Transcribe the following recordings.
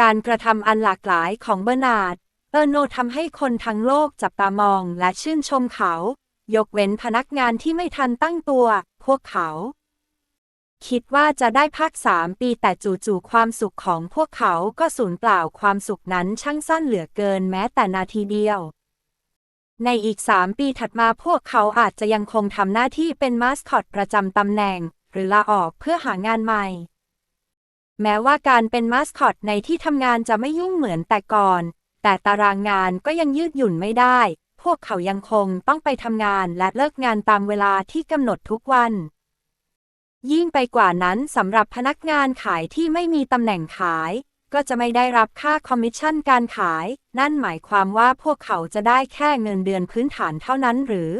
การกระทำอันหลากหลายของเบอร์นาร์ด เออร์โนทำให้คนทั้งโลกจับตามองและชื่นชมเขา ยกเว้นพนักงานที่ไม่ทันตั้งตัว พวกเขา คิดว่าจะได้พักสามปีแต่จู่ๆความสุขของพวกเขาก็สูญเปล่าความสุขนั้นช่างสั้นเหลือเกินแม้แต่นาทีเดียว ในอีกสามปีถัดมาพวกเขาอาจจะยังคงทำหน้าที่เป็นมาสคอตประจำตำแหน่ง หรือลาออกเพื่อหางานใหม่ แม้ว่าการเป็นมาสคอตในที่ทำงานจะไม่ยุ่งเหมือนแต่ก่อน แต่ตารางงานก็ยังยืดหยุ่นไม่ได้ พวกเขายังคงต้องไปทำงานและเลิกงานตามเวลาที่กำหนดทุกวัน ยิ่งไปกว่านั้นสำหรับพนักงานขายที่ไม่มีตำแหน่งขาย ก็จะไม่ได้รับค่าคอมมิชชั่นการขาย นั่นหมายความว่าพวกเขาจะได้แค่เงินเดือนพื้นฐานเท่านั้นหรือ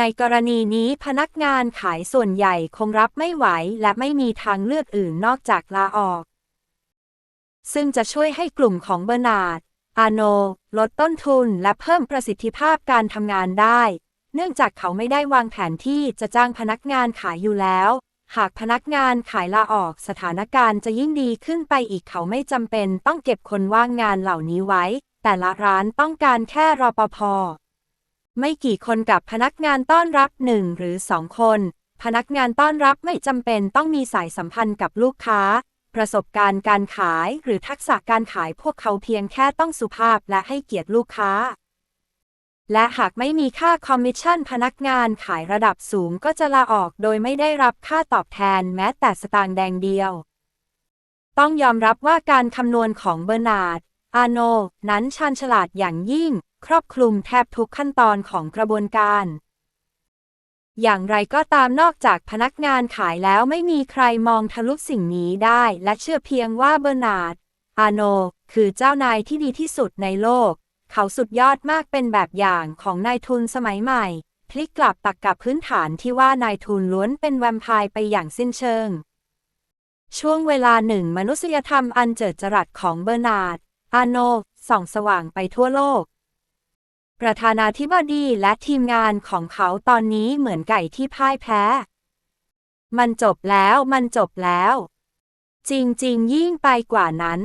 ในกรณีนี้พนักงานขายส่วนใหญ่คงรับไม่ไหวและไม่มีทางเลือกอื่นนอกจากลาออก ซึ่งจะช่วยให้กลุ่มของเบอร์นาร์ด อาโน ลดต้นทุนและเพิ่มประสิทธิภาพการทำงานได้ เนื่องจากเขาไม่ได้วางแผนที่จะจ้างพนักงานขายอยู่แล้ว หากพนักงานขายลาออกสถานการณ์จะยิ่งดีขึ้นไปอีกเขาไม่จำเป็นต้องเก็บคนว่างงานเหล่านี้ไว้ แต่ละร้านต้องการแค่รอปภ ไม่กี่คนกับพนักงานต้อนรับหนึ่งหรือสองคน พนักงานต้อนรับไม่จำเป็นต้องมีสายสัมพันธ์กับลูกค้า ประสบการณ์การขายหรือทักษะการขายพวกเขาเพียงแค่ต้องสุภาพและให้เกียรติลูกค้า และหากไม่มีค่าคอมมิชชั่นพนักงานขายระดับสูงก็จะลาออกโดยไม่ได้รับค่าตอบแทนแม้แต่สตางค์แดงเดียว ต้องยอมรับว่าการคำนวณของเบอร์นาร์ดอาโน นั้นชาญฉลาดอย่างยิ่ง ครอบคลุมแทบทุกขั้นตอนของกระบวนการ อย่างไรก็ตามนอกจากพนักงานขายแล้วไม่มีใครมองทะลุสิ่งนี้ได้ และเชื่อเพียงว่าเบอร์นาร์ด อาโน คือเจ้านายที่ดีที่สุดในโลก เขาสุดยอดมากเป็นแบบอย่างของนายทุนสมัยใหม่ พลิกกลับตักกับพื้นฐานที่ว่านายทุนล้วนเป็นแวมไพร์ไปอย่างสิ้นเชิง ช่วงเวลาหนึ่งมนุษยธรรมอันเจิดจรัสของเบอร์นาร์ด อาโนส่องสว่างไปทั่วโลก ประธานาธิบดีและทีมงานของเขาตอนนี้เหมือนไก่ที่พ่ายแพ้ มันจบแล้วมันจบแล้ว จริง ๆ ยิ่งไปกว่านั้น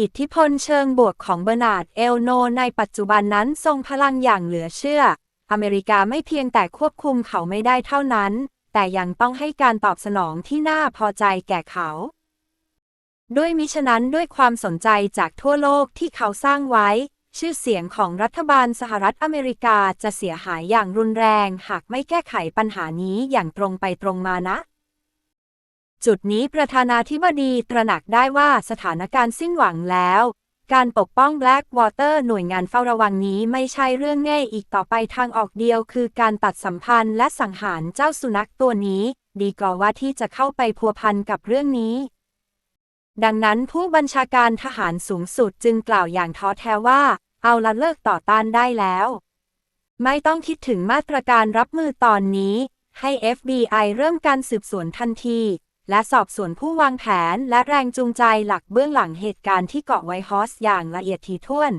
อิทธิพลเชิงบวกของเบอร์นาร์ดเอลโนในปัจจุบันนั้นทรงพลังอย่างเหลือเชื่อ อเมริกาไม่เพียงแต่ควบคุมเขาไม่ได้เท่านั้น แต่ยังต้องให้การตอบสนองที่น่าพอใจแก่เขาด้วยมิฉะนั้นด้วยความสนใจจากทั่วโลกที่เขาสร้างไว้ ชื่อเสียงของรัฐบาลสหรัฐอเมริกาจะเสียหายอย่างรุนแรง หากไม่แก้ไขปัญหานี้อย่างตรงไปตรงมานะ จุดนี้ประธานาธิบดีตระหนักได้ว่าสถานการณ์สิ้นหวังแล้ว การปกป้อง Blackwater หน่วยงานเฝ้าระวังนี้ไม่ใช่เรื่องง่ายอีกต่อไปทางออกเดียว คือการตัดสัมพันธ์และสังหารเจ้าสุนัขตัวนี้ ดีกว่าว่าที่จะเข้าไปพัวพันกับเรื่องนี้ดังนั้นผู้บัญชาการทหารสูงสุดจึงกล่าวอย่างท้อแท้ว่า เอาละเลิกต่อต้านได้แล้ว ไม่ต้องคิดถึงมาตรการรับมือตอนนี้ ให้ FBI เริ่มการสืบสวนทันที และสอบสวนผู้วางแผนและแรงจูงใจหลักเบื้องหลังเหตุการณ์ที่เกาะไวท์ฮอสอย่างละเอียดถี่ถ้วน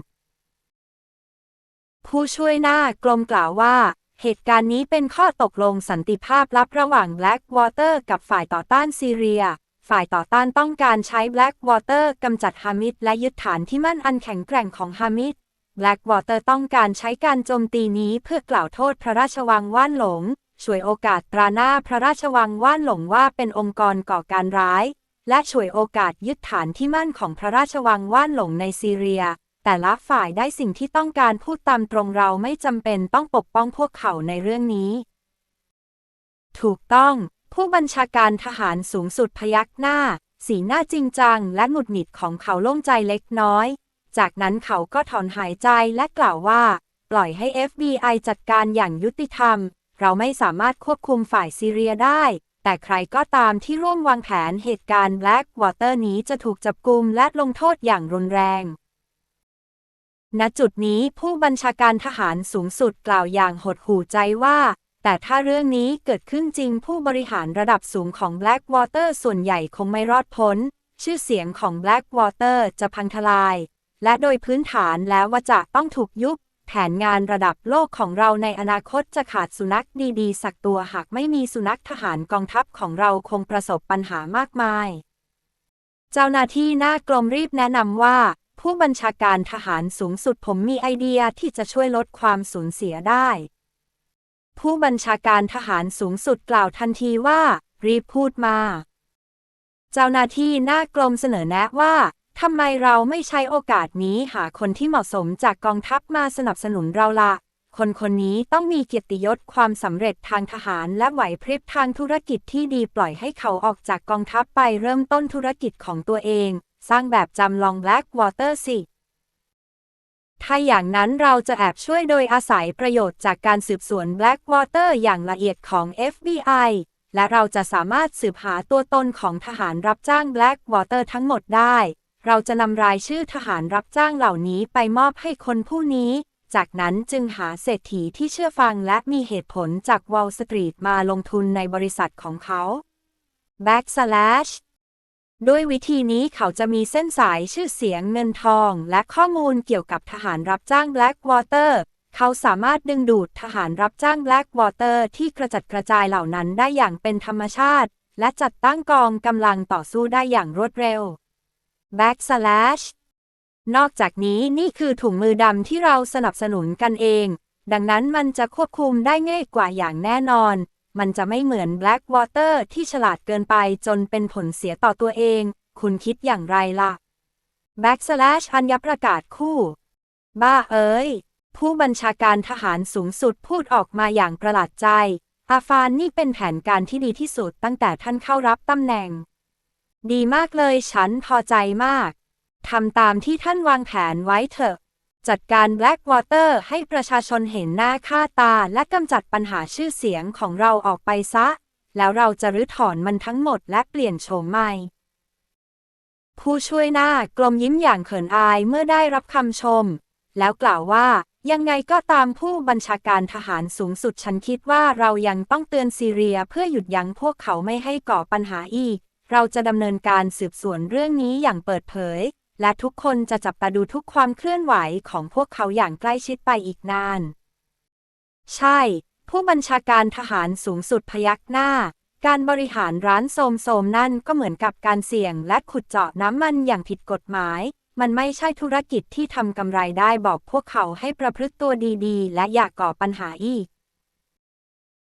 ผู้ช่วยหน้ากลมกล่าวว่าเหตุการณ์นี้เป็นข้อตกลงสันติภาพลับระหว่าง Blackwater กับฝ่ายต่อต้านซีเรีย ฝ่ายต่อต้านต้องการใช้ Blackwater กำจัดฮามิดและยึดฐานที่มั่นอันแข็งแกร่งของฮามิด Blackwater ต้องการใช้การโจมตีนี้เพื่อกล่าวโทษพระราชวังว่านหลง ช่วยโอกาสตราหน้าพระราชวังว่านหลงว่าเป็นองค์กรก่อการร้าย และช่วยโอกาสยึดฐานที่มั่นของพระราชวังว่านหลงในซีเรีย แต่ละฝ่ายได้สิ่งที่ต้องการพูดตามตรงเราไม่จำเป็นต้องปกป้องพวกเขาในเรื่องนี้ ถูกต้อง ผู้บัญชาการทหารสูงสุดพยักหน้า สีหน้าจริงจังและหงุดหงิดของเขาโล่งใจเล็กน้อย จากนั้นเขาก็ถอนหายใจและกล่าวว่า ปล่อยให้ FBI จัดการอย่างยุติธรรม เราไม่สามารถควบคุมฝ่ายซีเรียได้ แต่ใครก็ตามที่ร่วมวางแผนเหตุการณ์ Blackwater นี้จะถูกจับกุมและลงโทษอย่างรุนแรง ณ จุดนี้ผู้บัญชาการทหารสูงสุดกล่าวอย่างหดหู่ใจว่าแต่ถ้าเรื่องนี้เกิดขึ้นจริงผู้บริหารระดับสูงของ Blackwater ส่วนใหญ่คงไม่รอดพ้น ชื่อเสียงของ Blackwater จะพังทลาย และโดยพื้นฐานแล้วว่าจะต้องถูกยุบ แผนงานระดับโลกของเราในอนาคตจะขาดสุนัขดีๆ สักตัวหากไม่มีสุนัขทหารกองทัพของเราคงประสบปัญหามากมาย เจ้าหน้าที่หน้ากรมรีบแนะนำว่า ผู้บัญชาการทหารสูงสุดผมมีไอเดียที่จะช่วยลดความสูญเสียได้ ผู้บัญชาการทหารสูงสุดกล่าวทันทีว่า รีบพูดมา เจ้าหน้าที่หน้ากรมเสนอแนะว่า ทำไมเราไม่ใช้โอกาสนี้หาคนที่เหมาะสมจากกองทัพมาสนับสนุนเราละคนคนนี้ต้องมีเกียรติยศความสำเร็จทางทหารและไหวพริบทางธุรกิจที่ดีปล่อยให้เขาออกจากกองทัพไปเริ่มต้นธุรกิจของตัวเอง สร้างแบบจำลอง Blackwater สิ ถ้าอย่างนั้นเราจะแอบช่วยโดยอาศัยประโยชน์จากการสืบสวน Blackwater อย่างละเอียดของ FBI และเราจะสามารถสืบหาตัวตนของทหารรับจ้าง Blackwater ทั้งหมดได้ เราจะนำรายชื่อทหารรับจ้างเหล่านี้ไปมอบให้คนผู้นี้ จากนั้นจึงหาเศรษฐีที่เชื่อฟังและมีเหตุผลจาก Wall Street มาลงทุนในบริษัทของเขา Backslash ด้วยวิธีนี้เขาจะมีเส้นสายชื่อเสียงเงินทอง และข้อมูลเกี่ยวกับทหารรับจ้าง Blackwater เขาสามารถดึงดูดทหารรับจ้าง Blackwater ที่กระจัดกระจายเหล่านั้นได้อย่างเป็นธรรมชาติ และจัดตั้งกองกำลังต่อสู้ได้อย่างรวดเร็ว Backslash นอกจากนี้นี่คือถุงมือดำที่เราสนับสนุนกันเอง ดังนั้นมันจะควบคุมได้ง่ายกว่าอย่างแน่นอน มันจะไม่เหมือน Blackwater ที่ฉลาดเกินไปจนเป็นผลเสียต่อตัวเอง คุณคิดอย่างไรล่ะ Backslash อัญญประกาศคู่ บ้าเอ้ย ผู้บัญชาการทหารสูงสุดพูดออกมาอย่างประหลาดใจ อาฟานนี่เป็นแผนการที่ดีที่สุดตั้งแต่ท่านเข้ารับตำแหน่ง ดีมากเลยฉันพอใจมาก ทำตามที่ท่านวางแผนไว้เถอะ จัดการ Blackwater ให้ประชาชนเห็นหน้าค่าตาและกำจัดปัญหาชื่อเสียงของเราออกไปซะ แล้วเราจะรื้อถอนมันทั้งหมดและเปลี่ยนโฉมใหม่ ผู้ช่วยหน้ากลมยิ้มอย่างเขินอายเมื่อได้รับคำชม แล้วกล่าวว่ายังไงก็ตามผู้บัญชาการทหารสูงสุดฉันคิดว่าเรายังต้องเตือนซีเรียเพื่อหยุดยั้งพวกเขาไม่ให้ก่อปัญหาอีก เราจะดำเนินการสืบสวนเรื่องนี้อย่างเปิดเผย และทุกคนจะจับตาดูทุกความเคลื่อนไหวของพวกเขาอย่างใกล้ชิดไปอีกนาน ใช่ ผู้บัญชาการทหารสูงสุดพยักหน้า การบริหารร้านโสมๆนั่นก็เหมือนกับการเสี่ยงและขุดเจาะน้ำมันอย่างผิดกฎหมาย มันไม่ใช่ธุรกิจที่ทำกำไรได้บอกพวกเขาให้ประพฤติตัวดีๆ และอย่ากก่อปัญหาอีก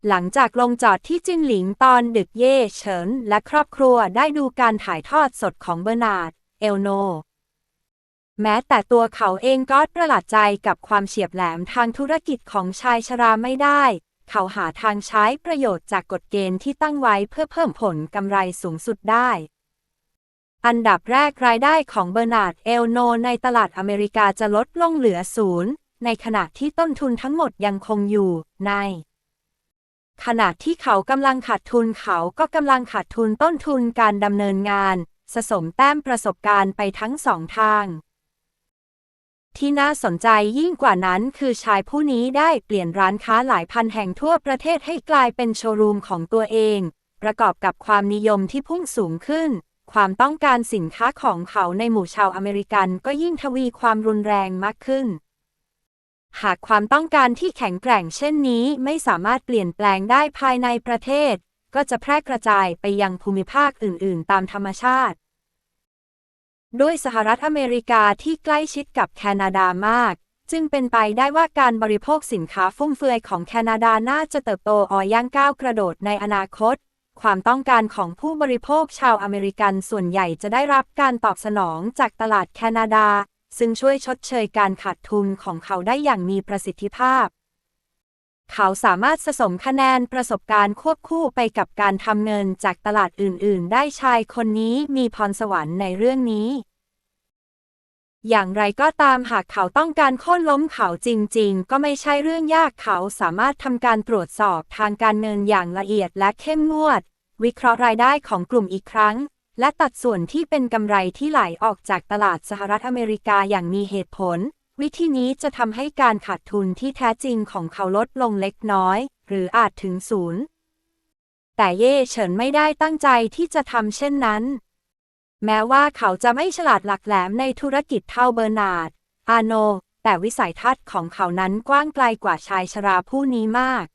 หลังจากลงจอดที่จินหลิงตอนดึกเย่เฉินและครอบครัวได้ดูการถ่ายทอดสดของเบอร์นาร์ด เอลโน แม้แต่ตัวเขาเองก็ประหลาดใจกับความเฉียบแหลมทางธุรกิจของชายชราไม่ได้ เขาหาทางใช้ประโยชน์จากกฎเกณฑ์ที่ตั้งไว้เพื่อเพิ่มผลกำไรสูงสุดได้ อันดับแรกรายได้ของเบอร์นาร์ด เอลโน ในตลาดอเมริกาจะลดลงเหลือศูนย์ในขณะที่ต้นทุนทั้งหมดยังคงอยู่ใน ขณะที่เขากำลังขาดทุนเขาก็กำลังขาดทุนต้นทุนการดำเนินงาน สะสมแต้มประสบการณ์ไปทั้งสองทาง ที่น่าสนใจยิ่งกว่านั้นคือชายผู้นี้ได้เปลี่ยนร้านค้าหลายพันแห่งทั่วประเทศให้กลายเป็นโชว์รูมของตัวเอง ประกอบกับความนิยมที่พุ่งสูงขึ้น ความต้องการสินค้าของเขาในหมู่ชาวอเมริกันก็ยิ่งทวีความรุนแรงมากขึ้น หากความต้องการที่แข็งแกร่งเช่นนี้ไม่สามารถเปลี่ยนแปลงได้ภายในประเทศ ก็จะแพร่กระจายไปยังภูมิภาคอื่น ๆ ตามธรรมชาติ ด้วยสหรัฐอเมริกาที่ใกล้ชิดกับแคนาดามาก จึงเป็นไปได้ว่าการบริโภคสินค้าฟุ่มเฟือยของแคนาดาน่าจะเติบโตอ่อย่างก้าวกระโดดในอนาคต ความต้องการของผู้บริโภคชาวอเมริกันส่วนใหญ่จะได้รับการตอบสนองจากตลาดแคนาดา ซึ่งช่วยชดเชยการขาดทุนของเขาได้อย่างมีประสิทธิภาพ เขาสามารถสะสมคะแนนประสบการณ์ควบคู่ไปกับการทำเงินจากตลาดอื่น ๆ ได้ชายคนนี้มีพรสวรรค์ในเรื่องนี้ อย่างไรก็ตามหากเขาต้องการโค่นล้มเขาจริง ๆ ก็ไม่ใช่เรื่องยากเขาสามารถทำการตรวจสอบทางการเงินอย่างละเอียดและเข้มงวด วิเคราะห์รายได้ของกลุ่มอีกครั้ง และตัดส่วนที่เป็นกำไรที่ไหลออกจากตลาดสหรัฐอเมริกาอย่างมีเหตุผล วิธีนี้จะทำให้การขาดทุนที่แท้จริงของเขาลดลงเล็กน้อย หรืออาจถึงศูนย์แต่เย่เฉินไม่ได้ตั้งใจที่จะทำเช่นนั้น แม้ว่าเขาจะไม่ฉลาดหลักแหลมในธุรกิจเท่าเบอร์นาร์ด อาโน แต่วิสัยทัศน์ของเขานั้นกว้างไกลกว่าชายชราผู้นี้มาก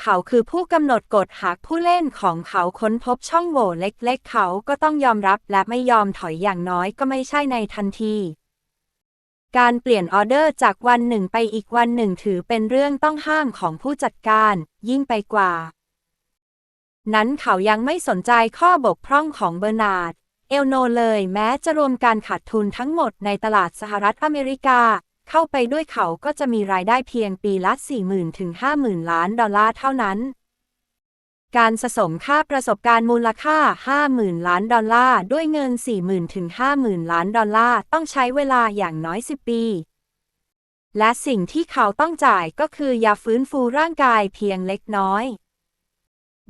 เขาคือผู้กำหนดกฎหากผู้เล่นของเขาค้นพบช่องโหว่เล็กๆ เขาก็ต้องยอมรับและไม่ยอมถอยอย่างน้อยก็ไม่ใช่ในทันที การเปลี่ยนออเดอร์จากวันหนึ่งไปอีกวันหนึ่งถือเป็นเรื่องต้องห้ามของผู้จัดการ ยิ่งไปกว่า นั้นเขายังไม่สนใจข้อบกพร่องของเบอร์นาร์ด เอลโนเลยแม้จะรวมการขาดทุนทั้งหมดในตลาดสหรัฐอเมริกา เข้าไปด้วยเขาก็จะมีรายได้เพียงปีละ 40,000 ถึง 50,000 ล้านดอลลาร์เท่านั้น การสะสมค่าประสบการณ์มูลค่า 50,000 ล้านดอลลาร์ด้วยเงิน 40,000 ถึง 50,000 ล้านดอลลาร์ต้องใช้เวลาอย่างน้อย 10 ปีและสิ่งที่เขาต้องจ่ายก็คือยาฟื้นฟูร่างกายเพียงเล็กน้อย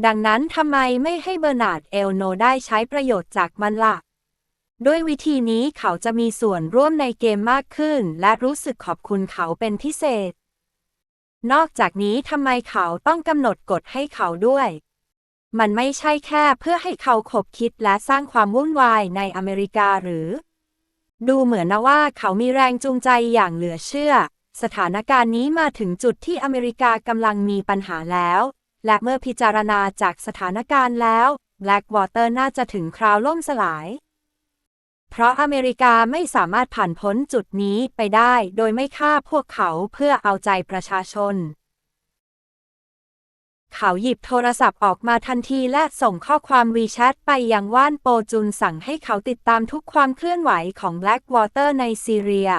ดังนั้นทำไมไม่ให้เบอร์นาร์ดเอลโนได้ใช้ประโยชน์จากมันละ่ะ ด้วยวิธีนี้เขาจะมีส่วนร่วมในเกมมากขึ้น และรู้สึกขอบคุณเขาเป็นพิเศษ นอกจากนี้ทำไมเขาต้องกำหนดกฎให้เขาด้วย มันไม่ใช่แค่เพื่อให้เขาขบคิดและสร้างความวุ่นวายในอเมริกาหรือ ดูเหมือนนะว่าเขามีแรงจูงใจอย่างเหลือเชื่อ สถานการณ์นี้มาถึงจุดที่อเมริกากำลังมีปัญหาแล้ว และเมื่อพิจารณาจากสถานการณ์แล้ว Blackwater น่าจะถึงคราวล่มสลาย เพราะอเมริกาไม่สามารถผ่านพ้นจุดนี้ไปได้โดยไม่ฆ่าพวกเขาเพื่อเอาใจประชาชน เขาหยิบโทรศัพท์ออกมาทันทีและส่งข้อความวีแชทไปยังว่านโปจุนสั่งให้เขาติดตามทุกความเคลื่อนไหวของ Blackwater ในซีเรีย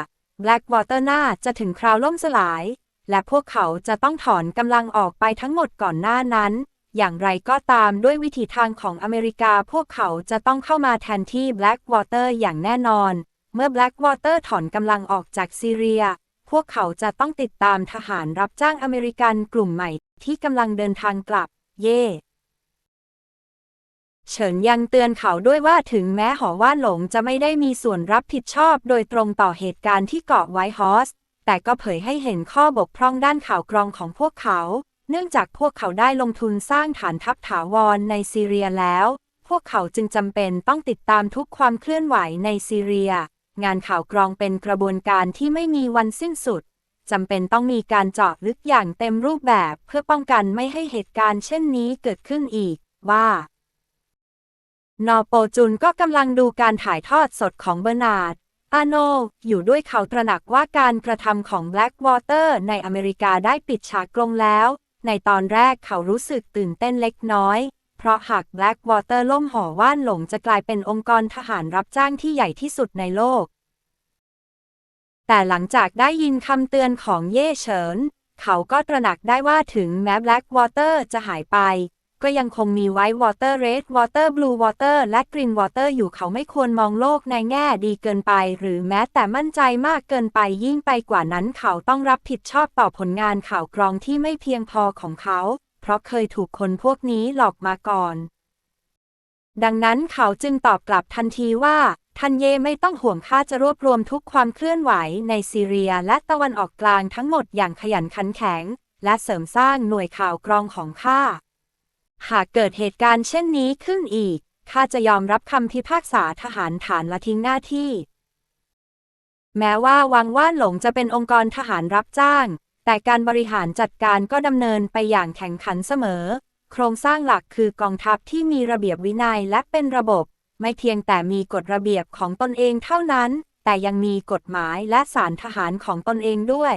Blackwater น่าจะถึงคราวล่มสลาย และพวกเขาจะต้องถอนกำลังออกไปทั้งหมดก่อนหน้านั้น อย่างไรก็ตามด้วยวิถีทางของอเมริกาพวกเขาจะต้องเข้ามาแทนที่ Blackwater อย่างแน่นอน เมื่อ Blackwater ถอนกำลังออกจากซีเรีย พวกเขาจะต้องติดตามทหารรับจ้างอเมริกันกลุ่มใหม่ที่กำลังเดินทางกลับ เย่เฉินยังเตือนเขาด้วยว่าถึงแม้หอว่านหลงจะไม่ได้มีส่วนรับผิดชอบโดยตรงต่อเหตุการณ์ที่เกาะไวท์ฮอส แต่ก็เผยให้เห็นข้อบกพร่องด้านข่าวกรองของพวกเขา เนื่องจากพวกเขาได้ลงทุนสร้างฐานทัพถาวรในซีเรียแล้ว พวกเขาจึงจำเป็นต้องติดตามทุกความเคลื่อนไหวในซีเรีย งานข่าวกรองเป็นกระบวนการที่ไม่มีวันสิ้นสุดจำเป็นต้องมีการเจาะลึกอย่างเต็มรูปแบบเพื่อป้องกันไม่ให้เหตุการณ์เช่นนี้เกิดขึ้นอีก ว่านอโปจุนก็กำลังดูการถ่ายทอดสดของเบอร์นาร์ด อาโน อยู่ด้วยเขาตระหนักว่าการกระทำของ Blackwater ในอเมริกาได้ปิดฉากลงแล้ว ในตอนแรกเขารู้สึกตื่นเต้นเล็กน้อย เพราะหาก Blackwater ล่มหอว่านหลงจะกลายเป็นองค์กรทหารรับจ้างที่ใหญ่ที่สุดในโลก แต่หลังจากได้ยินคำเตือนของเย่เฉิน เขาก็ตระหนักได้ว่าถึงแม้ Blackwater จะหายไป ก็ยังคงมี White Water Red Water Blue Water และ Green Water อยู่เขาไม่ควรมองโลกในแง่ดีเกินไป หรือแม้แต่มั่นใจมากเกินไปยิ่งไปกว่านั้นเขาต้องรับผิดชอบต่อผลงานข่าวกรองที่ไม่เพียงพอของเขา เพราะเคยถูกคนพวกนี้หลอกมาก่อน ดังนั้นเขาจึงตอบกลับทันทีว่าทันเยไม่ต้องห่วงข้าจะรวบรวมทุกความเคลื่อนไหวในซีเรียและตะวันออกกลางทั้งหมดอย่างขยันขันแข็ง และเสริมสร้างหน่วยข่าวกรองของข้า หากเกิดเหตุการณ์เช่นนี้ขึ้นอีก ข้าจะยอมรับคำพิพากษาทหารฐานละทิ้งหน้าที่ แม้ว่าวังว่านหลงจะเป็นองค์กรทหารรับจ้าง แต่การบริหารจัดการก็ดำเนินไปอย่างแข่งขันเสมอ โครงสร้างหลักคือกองทัพที่มีระเบียบวินัยและเป็นระบบ ไม่เพียงแต่มีกฎระเบียบของตนเองเท่านั้น แต่ยังมีกฎหมายและศาลทหารของตนเองด้วย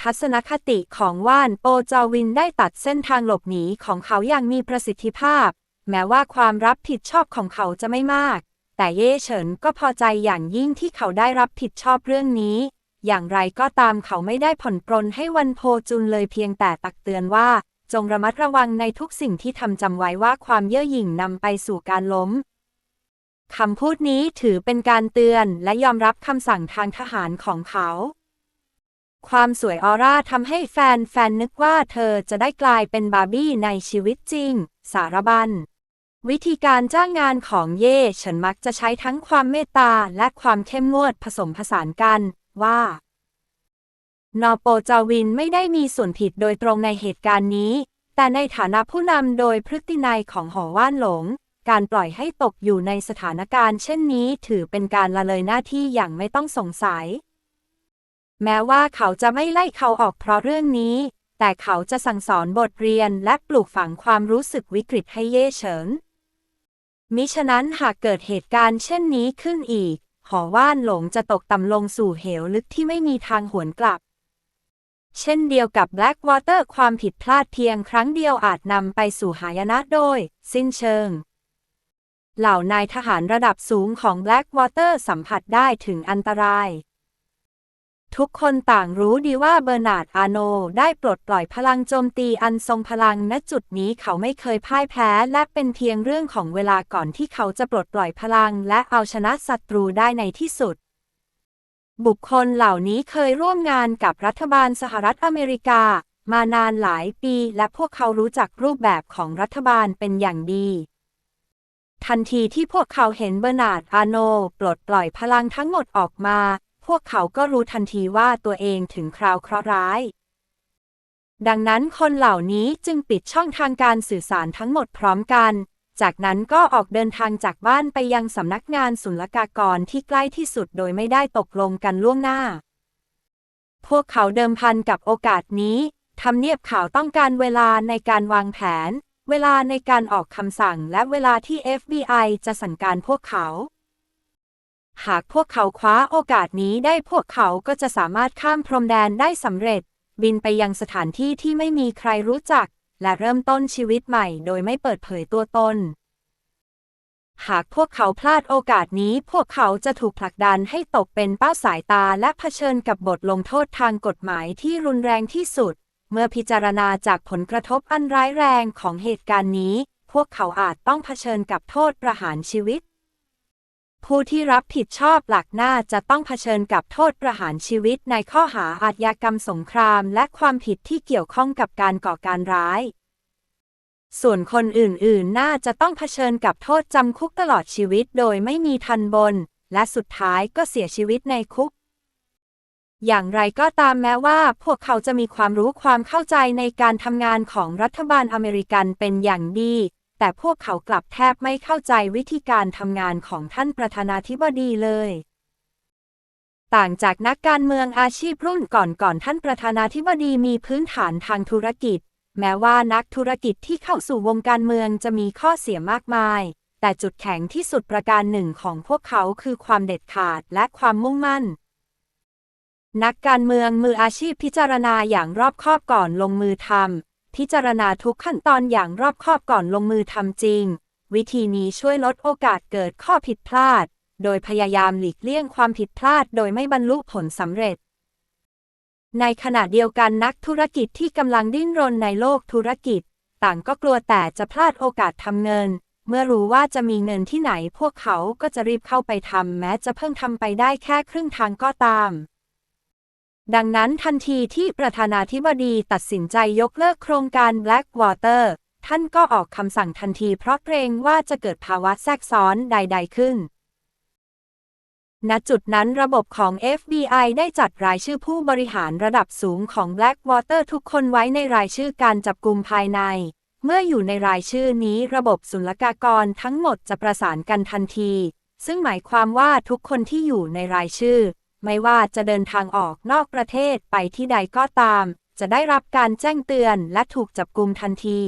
ทัศนคติของว่านโปจอวินได้ตัดเส้นทางหลบหนีของเขาอย่างมีประสิทธิภาพ แม้ว่าความรับผิดชอบของเขาจะไม่มาก แต่เย่เฉินก็พอใจอย่างยิ่งที่เขาได้รับผิดชอบเรื่องนี้ อย่างไรก็ตามเขาไม่ได้ผ่อนปรนให้วันโพจุนเลยเพียงแต่ตักเตือนว่า จงระมัดระวังในทุกสิ่งที่ทำจำไว้ว่าความเย่อหยิ่งนำไปสู่การล้มคำพูดนี้ถือเป็นการเตือนและยอมรับคำสั่งทางทหารของเขา ความสวยออร่าทำให้แฟนแฟนนึกว่าเธอจะได้กลายเป็นบาร์บี้ในชีวิตจริง สารบัญวิธีการจ้างงานของเย่เฉินมักจะใช้ทั้งความเมตตาและความเข้มงวดผสมผสานกันว่านอโปจาวินไม่ได้มีส่วนผิดโดยตรงในเหตุการณ์นี้ แต่ในฐานะผู้นำโดยพฤตินัยของหอว่านหลง การปล่อยให้ตกอยู่ในสถานการณ์เช่นนี้ถือเป็นการละเลยหน้าที่อย่างไม่ต้องสงสัย แม้ว่าเขาจะไม่ไล่เขาออกเพราะเรื่องนี้ แต่เขาจะสั่งสอนบทเรียนและปลูกฝังความรู้สึกวิกฤตให้เย่เฉิน มิฉะนั้นหากเกิดเหตุการณ์เช่นนี้ขึ้นอีก หอว่านหลงจะตกต่ำลงสู่เหวลึกที่ไม่มีทางหวนกลับ เช่นเดียวกับ Blackwater ความผิดพลาดเพียงครั้งเดียวอาจนำไปสู่หายนะโดย สิ้นเชิงเหล่านายทหารระดับสูงของ Blackwater สัมผัสได้ถึงอันตราย ทุกคนต่างรู้ดีว่าเบอร์นาร์ดอาโนได้ปลดปล่อยพลังโจมตีอันทรงพลังณจุดนี้เขาไม่เคยพ่ายแพ้และเป็นเพียงเรื่องของเวลาก่อนที่เขาจะปลดปล่อยพลังและเอาชนะศัตรูได้ในที่สุด บุคคลเหล่านี้เคยร่วมงานกับรัฐบาลสหรัฐอเมริกา มานานหลายปีและพวกเขารู้จักรูปแบบของรัฐบาลเป็นอย่างดีทันทีที่พวกเขาเห็นเบอร์นาร์ดอาโนปลดปล่อยพลังทั้งหมดออกมา วกเขาก็รู้ทันทีว่าตัวเองถึงคราวเคราะห์ร้าย ดังนั้นคนเหล่านี้จึงปิดช่องทางการสื่อสารทั้งหมดพร้อมกัน จากนั้นก็ออกเดินทางจากบ้านไปยังสำนักงานศุลกากรที่ใกล้ที่สุดโดยไม่ได้ตกลงกันล่วงหน้า พวกเขาเดิมพันกับโอกาสนี้ทำเนียบข่าวต้องการเวลาในการวางแผน เวลาในการออกคำสั่งและเวลาที่ FBI จะสั่งการพวกเขา หากพวกเขาคว้าโอกาสนี้ได้พวกเขาก็จะสามารถข้ามพรมแดนได้สำเร็จ บินไปยังสถานที่ที่ไม่มีใครรู้จัก และเริ่มต้นชีวิตใหม่โดยไม่เปิดเผยตัวตน หากพวกเขาพลาดโอกาสนี้ พวกเขาจะถูกผลักดันให้ตกเป็นเป้าสายตาและเผชิญกับบทลงโทษทางกฎหมายที่รุนแรงที่สุด เมื่อพิจารณาจากผลกระทบอันร้ายแรงของเหตุการณ์นี้ พวกเขาอาจต้องเผชิญกับโทษประหารชีวิต ผู้ที่รับผิดชอบหลักหน้าจะต้องเผชิญกับโทษประหารชีวิตในข้อหาอาชญากรรมสงครามและความผิดที่เกี่ยวข้องกับการก่อการร้าย ส่วนคนอื่นๆ น่าจะต้องเผชิญกับโทษจำคุกตลอดชีวิตโดยไม่มีทันบน และสุดท้ายก็เสียชีวิตในคุก อย่างไรก็ตามแม้ว่าพวกเขาจะมีความรู้ความเข้าใจในการทำงานของรัฐบาลอเมริกันเป็นอย่างดี แต่พวกเขากลับแทบไม่เข้าใจวิธีการทำงานของท่านประธานาธิบดีเลย ต่างจากนักการเมืองอาชีพรุ่นก่อนๆท่านประธานาธิบดีมีพื้นฐานทางธุรกิจ แม้ว่านักธุรกิจที่เข้าสู่วงการเมืองจะมีข้อเสียมากมาย แต่จุดแข็งที่สุดประการหนึ่งของพวกเขาคือความเด็ดขาดและความมุ่งมั่นนักการเมืองมืออาชีพพิจารณาอย่างรอบคอบก่อนลงมือทำ พิจารณาทุกขั้นตอนอย่างรอบคอบก่อนลงมือทำจริง วิธีนี้ช่วยลดโอกาสเกิดข้อผิดพลาด โดยพยายามหลีกเลี่ยงความผิดพลาด โดยไม่บรรลุผลสำเร็จ ในขณะเดียวกันนักธุรกิจที่กำลังดิ้นรนในโลกธุรกิจ ต่างก็กลัวแต่จะพลาดโอกาสทำเงิน เมื่อรู้ว่าจะมีเงินที่ไหนพวกเขาก็จะรีบเข้าไปทำแม้จะเพิ่งทำไปได้แค่ครึ่งทางก็ตาม ดังนั้นทันทีที่ประธานาธิบดีตัดสินใจยกเลิกโครงการ Blackwater ท่านก็ออกคำสั่งทันทีเพราะเกรงว่าจะเกิดภาวะแทรกซ้อนใด ๆ ขึ้น ณ จุดนั้นระบบของ FBI ได้จัดรายชื่อผู้บริหารระดับสูงของ Blackwater ทุกคนไว้ในรายชื่อการจับกลุ่มภายใน เมื่ออยู่ในรายชื่อนี้ระบบศุลกากรทั้งหมดจะประสานกันทันที ซึ่งหมายความว่าทุกคนที่อยู่ในรายชื่อ ไม่ว่าจะเดินทางออกนอกประเทศไปที่ใดก็ตาม จะได้รับการแจ้งเตือนและถูกจับกุมทันที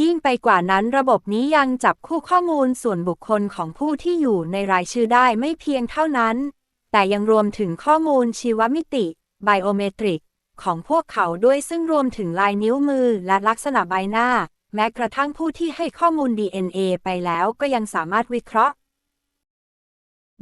ยิ่งไปกว่านั้นระบบนี้ยังจับคู่ข้อมูลส่วนบุคคลของผู้ที่อยู่ในรายชื่อได้ไม่เพียงเท่านั้น แต่ยังรวมถึงข้อมูลชีวมิติ ไบโอเมตริก ของพวกเขาด้วยซึ่งรวมถึงลายนิ้วมือและลักษณะใบหน้า แม้กระทั่งผู้ที่ให้ข้อมูล DNA ไปแล้วก็ยังสามารถวิเคราะห์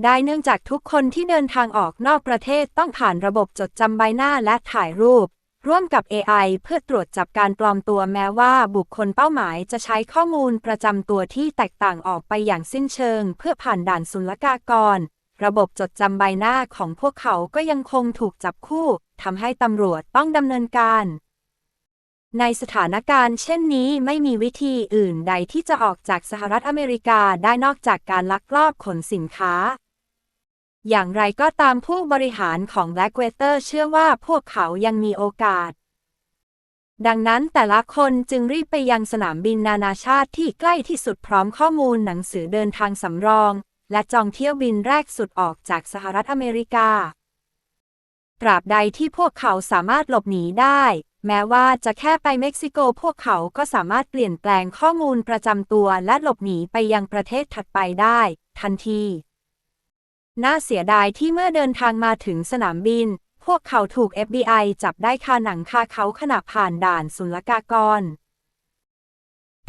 ได้เนื่องจากทุกคนที่เดินทางออกนอกประเทศต้องผ่านระบบจดจำใบหน้าและถ่ายรูป ร่วมกับ AI เพื่อตรวจจับการปลอมตัวแม้ว่าบุคคลเป้าหมายจะใช้ข้อมูลประจำตัวที่แตกต่างออกไปอย่างสิ้นเชิง เพื่อผ่านด่านศุลกากร ระบบจดจำใบหน้าของพวกเขาก็ยังคงถูกจับคู่ทำให้ตำรวจต้องดำเนินการในสถานการณ์เช่นนี้ไม่มีวิธีอื่นใดที่จะออกจากสหรัฐอเมริกาได้นอกจากการลักลอบขนสินค้า อย่างไรก็ตามผู้บริหารของ Blackwater เชื่อว่าพวกเขายังมีโอกาส ดังนั้นแต่ละคนจึงรีบไปยังสนามบินนานาชาติที่ใกล้ที่สุดพร้อมข้อมูลหนังสือเดินทางสำรอง และจองเที่ยวบินแรกสุดออกจากสหรัฐอเมริกา ตราบใดที่พวกเขาสามารถหลบหนีได้ แม้ว่าจะแค่ไปเม็กซิโกพวกเขาก็สามารถเปลี่ยนแปลงข้อมูลประจำตัวและหลบหนีไปยังประเทศถัดไปได้ ทันที น่าเสียดายที่เมื่อเดินทางมาถึงสนามบิน พวกเขาถูก FBI จับได้คาหนังคาเขาขณะผ่านด่านศุลกากร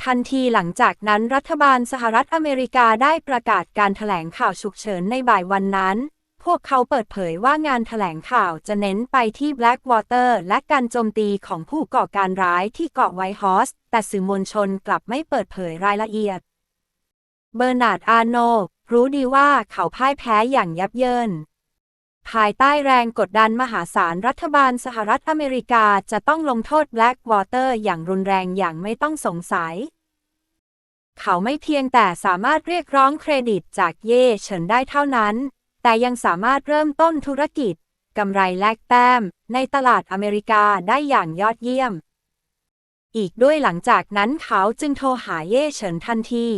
ทันทีหลังจากนั้นรัฐบาลสหรัฐอเมริกาได้ประกาศการถแถลงข่าวฉุกเฉินในบ่ายวันนั้น พวกเขาเปิดเผยว่างานถแถลงข่าวจะเน้นไปที่ Blackwater และการโจมตีของผู้ก่อการร้ายที่เกาะไวท์ฮอสแต่สื่อมวลชนกลับไม่เปิดเผยรายละเอียด เบอร์นาร์ดอาโน รู้ดีว่าเขาพ่ายแพ้อย่างยับเยิน ภายใต้แรงกดดันมหาศาลรัฐบาลสหรัฐอเมริกาจะต้องลงโทษ Blackwater อย่างรุนแรงอย่างไม่ต้องสงสัย เขาไม่เพียงแต่สามารถเรียกร้องเครดิตจากเย่เฉินได้เท่านั้น แต่ยังสามารถเริ่มต้นธุรกิจกำไรแลกแต้ม ในตลาดอเมริกาได้อย่างยอดเยี่ยม อีกด้วยหลังจากนั้นเขาจึงโทรหาเย่เฉินทันที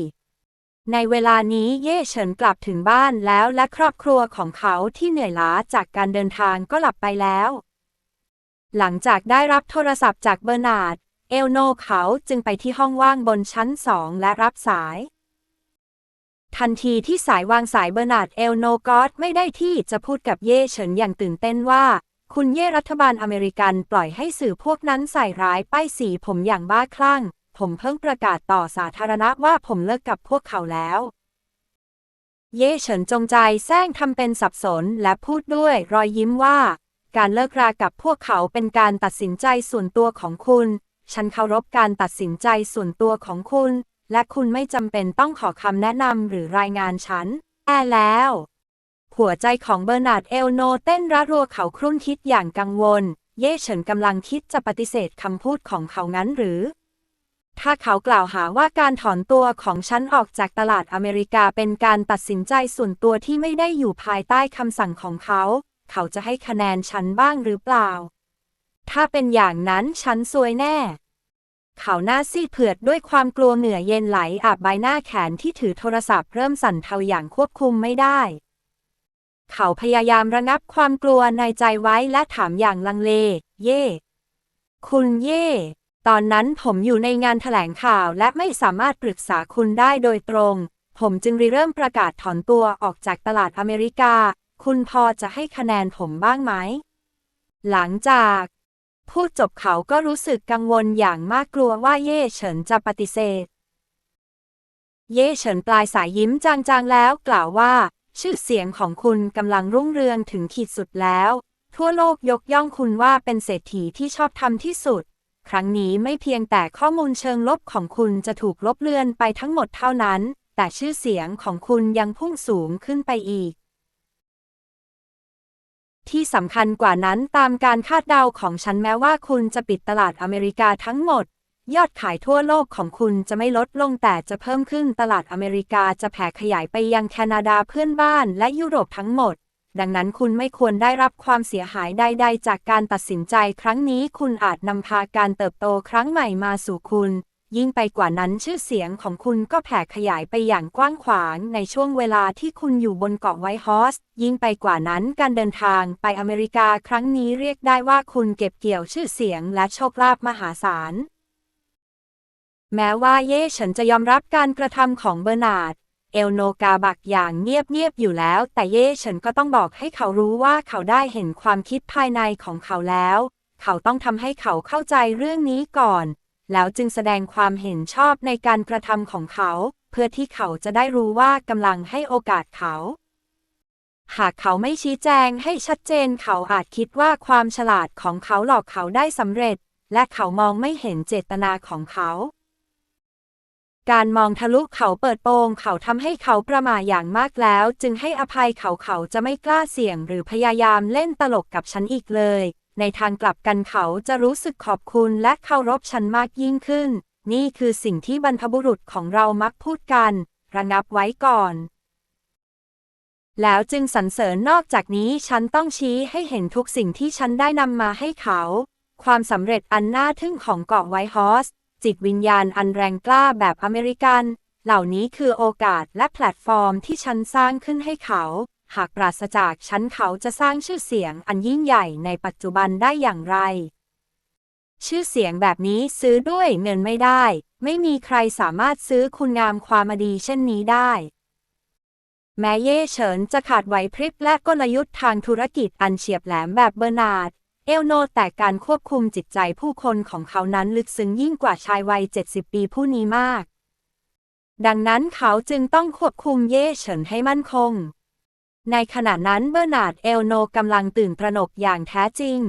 ในเวลานี้เย่เฉินกลับถึงบ้านแล้วและครอบครัวของเขาที่เหนื่อยล้าจากการเดินทางก็หลับไปแล้ว หลังจากได้รับโทรศัพท์จากเบอร์นาร์ด เอลโนเขาจึงไปที่ห้องว่างบนชั้นสองและรับสาย ทันทีที่สายวางสายเบอร์นาร์ดเอลโนกอดไม่ได้ที่จะพูดกับเย่เฉินอย่างตื่นเต้นว่า คุณเย่รัฐบาลอเมริกันปล่อยให้สื่อพวกนั้นใส่ร้ายป้ายสีผมอย่างบ้าคลั่ง ผมเพิ่งประกาศต่อสาธารณะว่าผมเลิกกับพวกเขาแล้ว เย่เฉินจงใจแซงทำเป็นสับสนและพูดด้วยรอยยิ้มว่า การเลิกรากับพวกเขาเป็นการตัดสินใจส่วนตัวของคุณ ฉันเคารพการตัดสินใจส่วนตัวของคุณ และคุณไม่จำเป็นต้องขอคำแนะนำหรือรายงานฉันแอแล้ว หัวใจของเบอร์นาร์ดเอลโนเต้นระรัวเขาครุ่นคิดอย่างกังวล เย่เฉินกำลังคิดจะปฏิเสธคำพูดของเขางั้นหรือ ถ้าเขากล่าวหาว่าการถอนตัวของฉันออกจากตลาดอเมริกาเป็นการตัดสินใจส่วนตัวที่ไม่ได้อยู่ภายใต้คำสั่งของเขา เขาจะให้คะแนนฉันบ้างหรือเปล่า ถ้าเป็นอย่างนั้นฉันซวยแน่ เขาหน้าซีดเผือดด้วยความกลัวเหงื่อเย็นไหลอาบใบหน้าแขนที่ถือโทรศัพท์เริ่มสั่นเทาอย่างควบคุมไม่ได้ เขาพยายามระงับความกลัวในใจไว้และถามอย่างลังเล เย่ คุณเย่ ตอนนั้นผมอยู่ในงานแถลงข่าวและไม่สามารถปรึกษาคุณได้โดยตรง ผมจึงริเริ่มประกาศถอนตัวออกจากตลาดอเมริกา คุณพอจะให้คะแนนผมบ้างไหม หลังจากพูดจบเขาก็รู้สึกกังวลอย่างมากกลัวว่าเย่เฉินจะปฏิเสธ เย่เฉินปลายสายยิ้มจางๆแล้วกล่าวว่า ชื่อเสียงของคุณกำลังรุ่งเรืองถึงขีดสุดแล้ว ทั่วโลกยกย่องคุณว่าเป็นเศรษฐีที่ชอบทำที่สุด ครั้งนี้ไม่เพียงแต่ข้อมูลเชิงลบของคุณจะถูกลบเลือนไปทั้งหมดเท่านั้น แต่ชื่อเสียงของคุณยังพุ่งสูงขึ้นไปอีก ที่สำคัญกว่านั้นตามการคาดเดาของฉันแม้ว่าคุณจะปิดตลาดอเมริกาทั้งหมด ยอดขายทั่วโลกของคุณจะไม่ลดลงแต่จะเพิ่มขึ้นตลาดอเมริกาจะแผ่ขยายไปยังแคนาดาเพื่อนบ้านและยุโรปทั้งหมด ดังนั้นคุณไม่ควรได้รับความเสียหายใดๆ จากการตัดสินใจครั้งนี้คุณอาจนำพาการเติบโตครั้งใหม่มาสู่คุณ ยิ่งไปกว่านั้นชื่อเสียงของคุณก็แผ่ขยายไปอย่างกว้างขวางในช่วงเวลาที่คุณอยู่บนเกาะไวท์ฮอสยิ่งไปกว่านั้นการเดินทางไปอเมริกาครั้งนี้เรียกได้ว่าคุณเก็บเกี่ยวชื่อเสียงและโชคลาภมหาศาลแม้ว่าเย่เฉินจะยอมรับการกระทำของเบอร์นาร์ด เอลโนกาบักอย่างเงียบๆอยู่แล้ว แต่เย่เฉินก็ต้องบอกให้เขารู้ว่าเขาได้เห็นความคิดภายในของเขาแล้ว เขาต้องทำให้เขาเข้าใจเรื่องนี้ก่อน แล้วจึงแสดงความเห็นชอบในการกระทำของเขา เพื่อที่เขาจะได้รู้ว่ากำลังให้โอกาสเขา หากเขาไม่ชี้แจงให้ชัดเจนเขาอาจคิดว่าความฉลาดของเขาหลอกเขาได้สำเร็จ และเขามองไม่เห็นเจตนาของเขา การมองทะลุเขาเปิดโปงเขาทำให้เขาประมาอย่างมากแล้ว จึงให้อภัยเขาเขาจะไม่กล้าเสี่ยง หรือพยายามเล่นตลกกับฉันอีกเลย ในทางกลับกันเขาจะรู้สึกขอบคุณและเคารพฉันมากยิ่งขึ้น นี่คือสิ่งที่บรรพบุรุษของเรามักพูดกัน ระงับไว้ก่อน แล้วจึงสรรเสริญนอกจากนี้ฉันต้องชี้ให้เห็นทุกสิ่งที่ฉันได้นำมาให้เขา ความสำเร็จอันน่าทึ่งของเกาะไวท์ฮอส จิตวิญญาณอันแรงกล้าแบบอเมริกัน เหล่านี้คือโอกาสและแพลตฟอร์มที่ฉันสร้างขึ้นให้เขา หากปราศจากฉันเขาจะสร้างชื่อเสียงอันยิ่งใหญ่ในปัจจุบันได้อย่างไร ชื่อเสียงแบบนี้ซื้อด้วยเงินไม่ได้ ไม่มีใครสามารถซื้อคุณงามความดีเช่นนี้ได้แม้เย่เฉินจะขาดไหวพริบและกลยุทธ์ทางธุรกิจอันเฉียบแหลมแบบเบอร์นาร์ด เอลโนแต่การควบคุมจิตใจผู้คนของเขานั้นลึกซึ้งยิ่งกว่าชายวัย 70 ปีผู้นี้มาก ดังนั้นเขาจึงต้องควบคุมเย่เฉินให้มั่นคง ในขณะนั้นเบอร์นาร์ดเอลโนกำลังตื่นตระหนกอย่างแท้จริง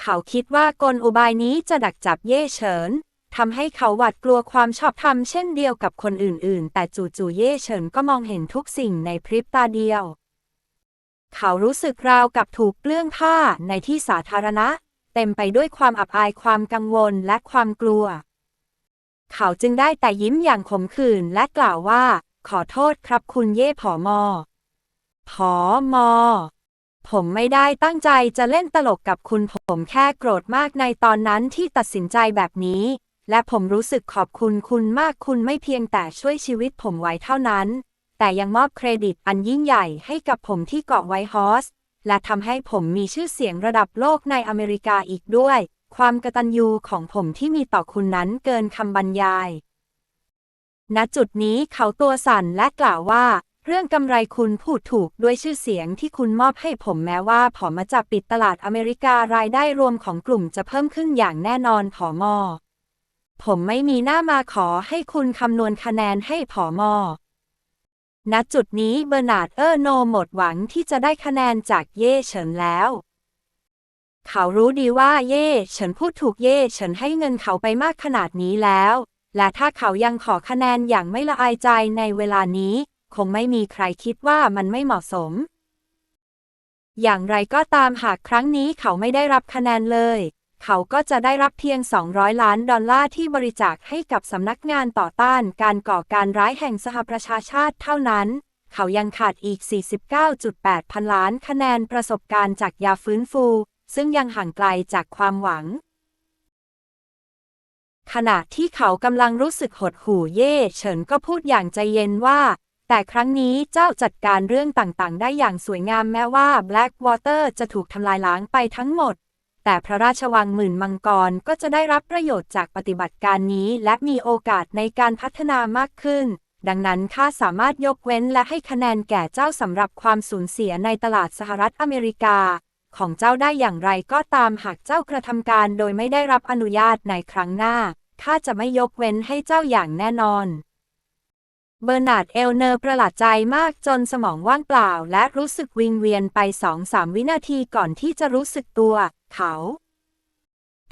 เขาคิดว่ากลอุบายนี้จะดักจับเย่เฉินทำให้เขาหวาดกลัวความชอบธรรมเช่นเดียวกับคนอื่นๆ แต่จู่ๆเย่เฉินก็มองเห็นทุกสิ่งในพริบตาเดียว เขารู้สึกราวกับถูกเปลื้องผ้าในที่สาธารณะ เต็มไปด้วยความอับอายความกังวลและความกลัว เขาจึงได้แต่ยิ้มอย่างขมขื่นและกล่าวว่า ขอโทษครับคุณเย่ผอมอผอมอ ผมไม่ได้ตั้งใจจะเล่นตลกกับคุณผมแค่โกรธมากในตอนนั้นที่ตัดสินใจแบบนี้ และผมรู้สึกขอบคุณคุณมากคุณไม่เพียงแต่ช่วยชีวิตผมไว้เท่านั้น แต่ยังมอบเครดิตอันยิ่งใหญ่ให้กับผมที่เกาะไวท์ฮอสและทำให้ผมมีชื่อเสียงระดับโลกในอเมริกาอีกด้วย ความกตัญญูของผมที่มีต่อคุณนั้นเกินคำบรรยาย ณ จุดนี้เขาตัวสั่นและกล่าวว่า เรื่องกำไรคุณพูดถูกด้วยชื่อเสียงที่คุณมอบให้ผมแม้ว่าผอมาจะปิดตลาดอเมริการายได้รวมของกลุ่มจะเพิ่มขึ้นอย่างแน่นอนผอมอผมไม่มีหน้ามาขอให้คุณคำนวณคะแนนให้ผอมอ ณจุดนี้เบอร์นาร์ดเออร์โนหมดหวังที่จะได้คะแนนจากเย่เฉินแล้ว เขารู้ดีว่าเย่เฉินพูดถูกเย่เฉินให้เงินเขาไปมากขนาดนี้แล้ว และถ้าเขายังขอคะแนนอย่างไม่ละอายใจในเวลานี้ คงไม่มีใครคิดว่ามันไม่เหมาะสม อย่างไรก็ตามหากครั้งนี้เขาไม่ได้รับคะแนนเลย เขาก็จะได้รับเพียง 200 ล้านดอลลาร์ที่บริจาคให้กับสำนักงานต่อต้านการก่อการร้ายแห่งสหประชาชาติเท่านั้น เขายังขาดอีก 49.8 พันล้านคะแนนประสบการณ์จากยาฟื้นฟู ซึ่งยังห่างไกลจากความหวัง ขณะที่เขากำลังรู้สึกหดหู่เย่เฉินก็พูดอย่างใจเย็นว่า แต่ครั้งนี้เจ้าจัดการเรื่องต่างๆ ได้อย่างสวยงามแม้ว่า Blackwater จะถูกทำลายล้างไปทั้งหมด แต่พระราชวังหมื่นมังกรก็จะได้รับประโยชน์จากปฏิบัติการนี้ และมีโอกาสในการพัฒนามากขึ้น ดังนั้นข้าสามารถยกเว้นและให้คะแนนแก่เจ้าสำหรับความสูญเสียในตลาดสหรัฐอเมริกา ของเจ้าได้อย่างไรก็ตามหากเจ้ากระทำการโดยไม่ได้รับอนุญาตในครั้งหน้าข้าจะไม่ยกเว้นให้เจ้าอย่างแน่นอนเบอร์นาร์ดเอลเนอร์ประหลาดใจมากจนสมองว่างเปล่า และรู้สึกวิงเวียนไปสองสามวินาทีก่อนที่จะรู้สึกตัว เขา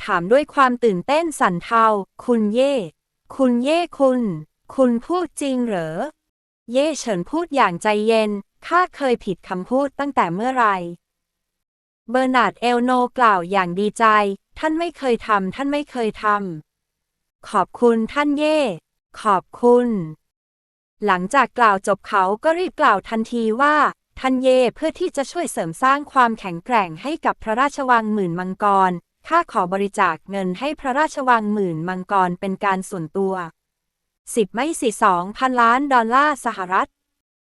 ถามด้วยความตื่นเต้นสั่นเทา คุณเย่ คุณเย่คุณ คุณพูดจริงเหรอ เย่เฉินพูดอย่างใจเย็น ข้าเคยผิดคำพูดตั้งแต่เมื่อไหร่เบอร์นาร์ดเอลโนกล่าวอย่างดีใจ ท่านไม่เคยทำท่านไม่เคยทำ ขอบคุณท่านเย่ ขอบคุณ หลังจากกล่าวจบเขาก็รีบกล่าวทันทีว่า ทันเยเพื่อที่จะช่วยเสริมสร้างความแข็งแกร่งให้กับพระราชวังหมื่นมังกร ข้าขอบริจาคเงินให้พระราชวังหมื่นมังกรเป็นการส่วนตัว 10 ไม่สี่สองพันล้านดอลลาร์สหรัฐ